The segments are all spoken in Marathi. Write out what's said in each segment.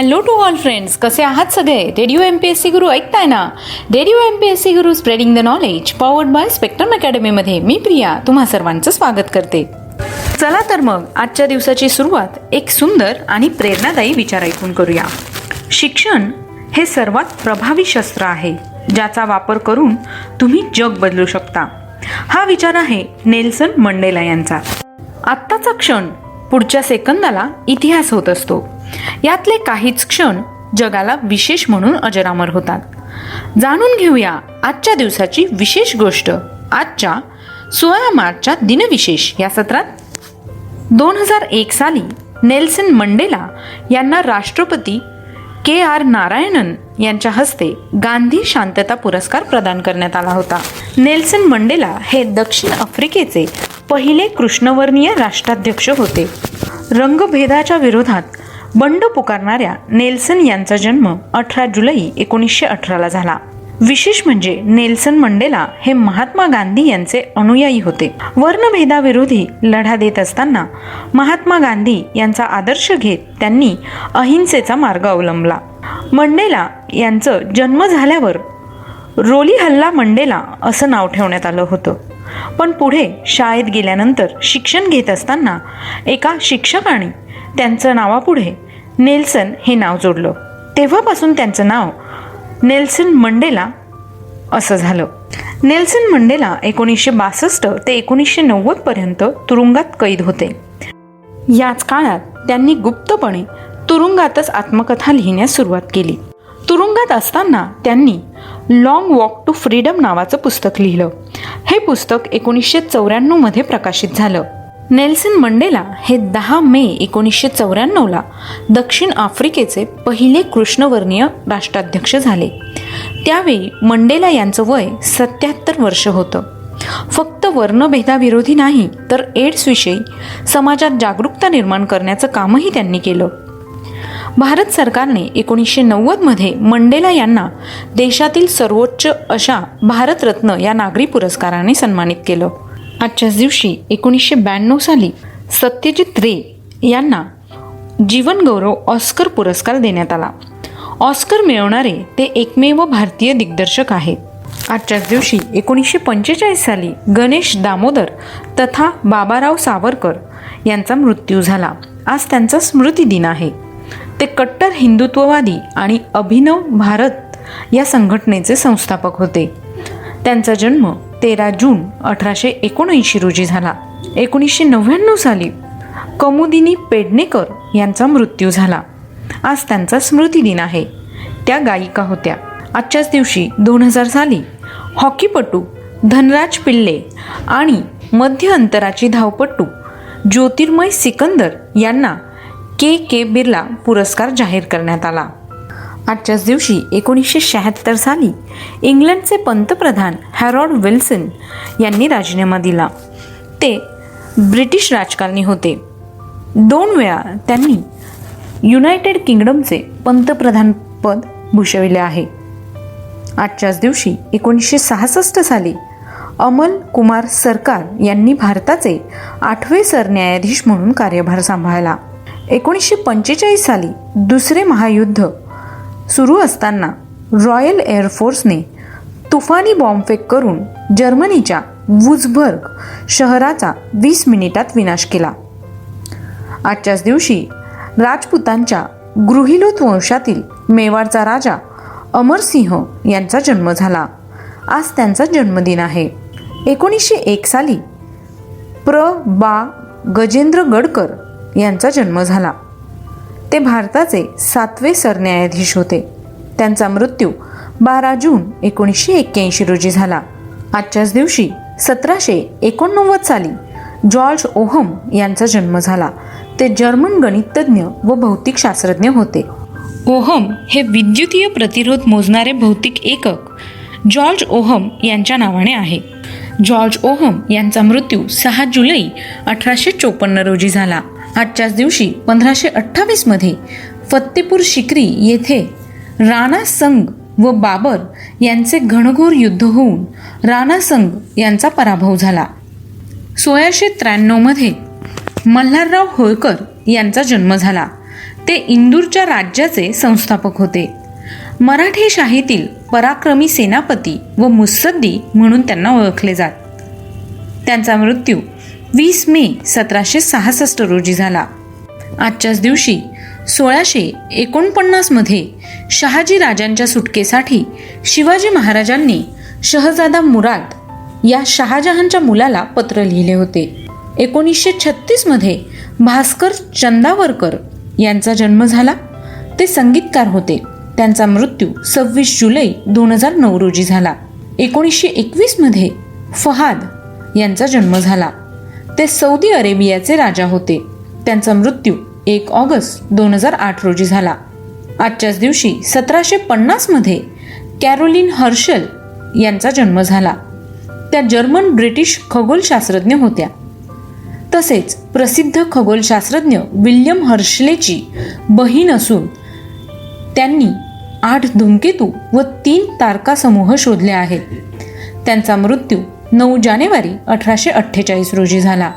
हॅलो टू ऑल फ्रेंड्स कसे आहात सगळे? Radio M P S C guru ऐकताय ना? Radio M P S C guru spreading the knowledge powered by Spectrum अकॅडमीमध्ये मी प्रिया तुम्हा सर्वांचं स्वागत करते. चला तर मग आजच्या दिवसाची सुरुवात एक सुंदर आणि प्रेरणादायी विचार ऐकून करूया. शिक्षण हे सर्वात प्रभावी शस्त्र आहे ज्याचा वापर करून तुम्ही जग बदलू शकता. हा विचार आहे नेल्सन मंडेला यांचा. आत्ताचा क्षण पुढच्या सेकंदाला इतिहास होत असतो. यातले काहीच क्षण जगाला विशेष म्हणून अजरामर होतात. जाणून घेऊया आजच्या दिवसाची विशेष गोष्ट आजच्या सोळा मार्चच्या दिनविशेष या सत्रात. दोन हजार एक साली नेल्सन मंडेला यांना राष्ट्रपती के आर नारायणन यांच्या हस्ते गांधी शांतता पुरस्कार प्रदान करण्यात आला होता. नेल्सन मंडेला हे दक्षिण आफ्रिकेचे पहिले कृष्णवर्णीय राष्ट्राध्यक्ष होते. रंगभेदाच्या विरोधात बंड पुकारणाऱ्या नेल्सन यांचा जन्म अठरा जुलै एकोणीसशे अठराला झाला. विशेष म्हणजे नेल्सन मंडेला हे महात्मा गांधी यांचे अनुयायी होते. वर्णभेदाविरोधी लढा देत असताना महात्मा गांधी यांचा आदर्श घेत त्यांनी अहिंसेचा मार्ग अवलंबला. मंडेला यांचं जन्म झाल्यावर रोली हल्ला मंडेला असं नाव ठेवण्यात आलं होतं. पण पुढे शाळेत गेल्यानंतर शिक्षण घेत असताना एका शिक्षकाने त्यांचं नावापुढे नेल्सन हे नाव जोडलं. तेव्हापासून त्यांचं नाव नेल्सन मंडेला असं झालं. नेल्सन मंडेला एकोणीसशे बासष्ट ते एकोणीसशे नव्वद पर्यंत तुरुंगात कैद होते. याच काळात त्यांनी गुप्तपणे तुरुंगातच आत्मकथा लिहिण्यास सुरुवात केली. तुरुंगात असताना त्यांनी लॉंग वॉक टू फ्रीडम नावाचं पुस्तक लिहिलं. हे पुस्तक एकोणीसशे चौऱ्याण्णवमध्ये प्रकाशित झालं. नेल्सन मंडेला हे दहा मे एकोणीसशे चौऱ्याण्णवला दक्षिण आफ्रिकेचे पहिले कृष्णवर्णीय राष्ट्राध्यक्ष झाले. त्यावेळी मंडेला यांचं वय सत्याहत्तर वर्ष होतं. फक्त वर्णभेदाविरोधी नाही तर एड्सविषयी समाजात जागरूकता निर्माण करण्याचं कामही त्यांनी केलं. भारत सरकारने एकोणीसशे नव्वदमध्ये मंडेला यांना देशातील सर्वोच्च अशा भारतरत्न या नागरी पुरस्काराने सन्मानित केलं. आजच्याच दिवशी एकोणीसशे ब्याण्णव साली सत्यजित रे यांना जीवनगौरव ऑस्कर पुरस्कार देण्यात आला. ऑस्कर मिळवणारे ते एकमेव भारतीय दिग्दर्शक आहेत. आजच्याच दिवशी एकोणीसशे पंचेचाळीस साली गणेश दामोदर तथा बाबाराव सावरकर यांचा मृत्यू झाला. आज त्यांचा स्मृती दिन आहे. ते कट्टर हिंदुत्ववादी आणि अभिनव भारत या संघटनेचे संस्थापक होते. त्यांचा जन्म तेरा जून अठराशे एकोणऐंशी रोजी झाला. एकोणीसशे नव्याण्णव साली कमुदिनी पेडणेकर यांचा मृत्यू झाला. आज त्यांचा स्मृती दिन आहे. त्या गायिका होत्या. आजच्याच दिवशी दोन हजार साली हॉकीपटू धनराज पिल्ले आणि मध्य अंतराची धावपटू ज्योतिर्मय सिकंदर यांना के के बिर्ला पुरस्कार जाहीर करण्यात आला. आजच्याच दिवशी एकोणीसशे शहात्तर साली इंग्लंडचे पंतप्रधान हॅरॉड विल्सन यांनी राजीनामा दिला. ते ब्रिटिश राजकारणी होते. दोन वेळा त्यांनी युनायटेड किंगडमचे पंतप्रधानपद भूषविले आहे. आजच्याच दिवशी एकोणीसशे सहासष्ट साली अमल कुमार सरकार यांनी भारताचे आठवे सरन्यायाधीश म्हणून कार्यभार सांभाळला. एकोणीसशे पंचेचाळीस साली दुसरे महायुद्ध सुरू असताना रॉयल एअरफोर्सने तुफानी बॉम्बफेक करून जर्मनीच्या वुझबर्ग शहराचा वीस मिनिटात विनाश केला. आजच्याच दिवशी राजपुतांच्या गृहिलोत वंशातील मेवाडचा राजा अमरसिंह यांचा जन्म झाला. आज त्यांचा जन्मदिन आहे. एकोणीसशे एक साली प्र. बा. गजेंद्र गडकर यांचा जन्म झाला. ते भारताचे सातवे सरन्यायाधीश होते. त्यांचा मृत्यू बारा जून एकोणीसशे एक्क्याऐंशी रोजी झाला. आजच्याच दिवशी सतराशे एकोणनव्वद साली जॉर्ज ओहम यांचा जन्म झाला. ते जर्मन गणितज्ञ व भौतिकशास्त्रज्ञ होते. ओहम हे विद्युतीय प्रतिरोध मोजणारे भौतिक एकक. जॉर्ज ओहम यांच्या नावाने आहे. जॉर्ज ओहम यांचा मृत्यू सहा जुलै अठराशे चोपन्न रोजी झाला. आजच्याच दिवशी पंधराशे अठ्ठावीसमध्ये फत्तेपूर शिकरी येथे राणा संग व बाबर यांचे घनघोर युद्ध होऊन राणा संग यांचा पराभव झाला. सोळाशे त्र्याण्णवमध्ये मल्हारराव होळकर यांचा जन्म झाला. ते इंदूरच्या राज्याचे संस्थापक होते. मराठी शाहीतील पराक्रमी सेनापती व मुत्सद्दी म्हणून त्यांना ओळखले जात. त्यांचा मृत्यू वीस मे सतराशे सहासष्ट रोजी झाला. आजच्याच दिवशी सोळाशे एकोणपन्नासमध्ये शहाजी राजांच्या सुटकेसाठी शिवाजी महाराजांनी शहजादा मुराद या शहाजहानच्या मुलाला पत्र लिहिले होते. एकोणीसशे छत्तीसमध्ये भास्कर चंदावरकर यांचा जन्म झाला. ते संगीतकार होते. त्यांचा मृत्यू सव्वीस जुलै दोन हजार नऊ रोजी झाला. एकोणीसशे एकवीसमध्ये फहाद यांचा जन्म झाला. ते सौदी अरेबियाचे राजा होते. त्यांचा मृत्यू एक ऑगस्ट दोन हजार आठ रोजी झाला. आजच्याच दिवशी सतराशे पन्नासमध्ये कॅरोलिन हर्शल यांचा जन्म झाला. त्या जर्मन ब्रिटिश खगोलशास्त्रज्ञ होत्या. तसेच प्रसिद्ध खगोलशास्त्रज्ञ विल्यम हर्शलेची बहीण असून त्यांनी आठ धूमकेतू व तीन तारकासमूह शोधले आहेत. त्यांचा मृत्यू नऊ जानेवारी अठराशे अठ्ठेचाळीस रोजी झाला.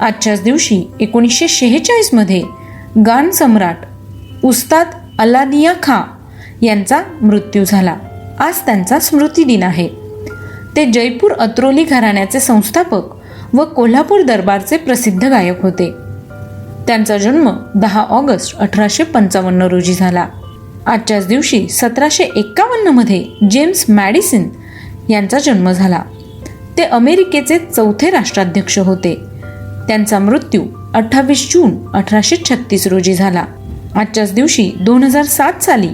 आजच्याच दिवशी एकोणीसशे शेहेचाळीसमध्ये गान सम्राट उस्ताद अलादिया खां यांचा मृत्यू झाला. आज त्यांचा स्मृतिदिन आहे. ते जयपूर अत्रोली घराण्याचे संस्थापक व कोल्हापूर दरबारचे प्रसिद्ध गायक होते. त्यांचा जन्म दहा ऑगस्ट अठराशे पंचावन्न रोजी झाला. आजच्याच दिवशी सतराशे एक्कावन्नमध्ये जेम्स मॅडिसन यांचा जन्म झाला. ते अमेरिकेचे चौथे राष्ट्राध्यक्ष होते. त्यांचा मृत्यू अठ्ठावीस जून अठराशे छत्तीस रोजी झाला. आजच्याच दिवशी दोन हजार सात साली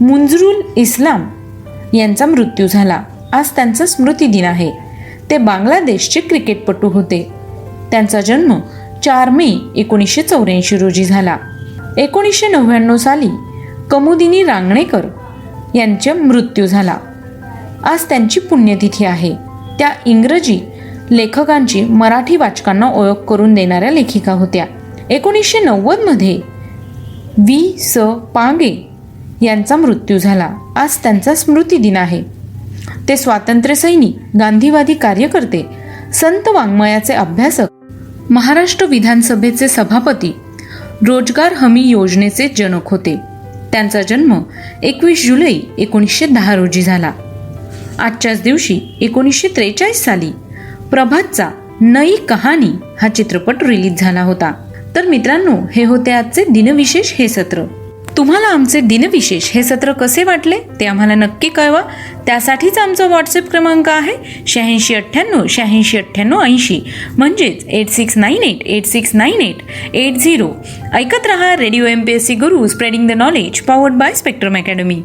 मुंजरुल इस्लाम यांचा मृत्यू झाला. आज त्यांचा स्मृतिदिन आहे. ते बांगलादेशचे क्रिकेटपटू होते. त्यांचा जन्म चार मे एकोणीसशे चौऱ्याऐंशी रोजी झाला. एकोणीसशे नव्याण्णव साली कमुदिनी रांगणेकर यांचा मृत्यू झाला. आज त्यांची पुण्यतिथी आहे. त्या इंग्रजी लेखकांची मराठी वाचकांना ओळख करून देणाऱ्या लेखिका होत्या. एकोणीसशे नव्वदमध्ये वी स. पांगे यांचा मृत्यू झाला. आज त्यांचा स्मृतिदिन आहे. ते स्वातंत्र्यसैनिक गांधीवादी कार्यकर्ते संत वाङ्मयाचे अभ्यासक महाराष्ट्र विधानसभेचे सभापती रोजगार हमी योजनेचे जनक होते. त्यांचा जन्म एकवीस जुलै एकोणीसशे दहा रोजी झाला. आजच्याच दिवशी एकोणीसशे त्रेचाळीस साली प्रभातचा नई कहाणी हा चित्रपट रिलीज झाला होता. तर मित्रांनो हे होते आजचे दिनविशेष हे सत्र. तुम्हाला आमचे दिनविशेष हे सत्र कसे वाटले ते आम्हाला नक्की कळवा. त्यासाठीच आमचा व्हॉट्सअप क्रमांक आहे शहाऐंशी अठ्ठ्याण्णव शहाऐंशी अठ्ठ्याण्णव ऐंशी. म्हणजेच eight six nine eight eight six nine eight eight zero ऐकत रहा radio M P S C Guru spreading the knowledge powered by Spectrum Academy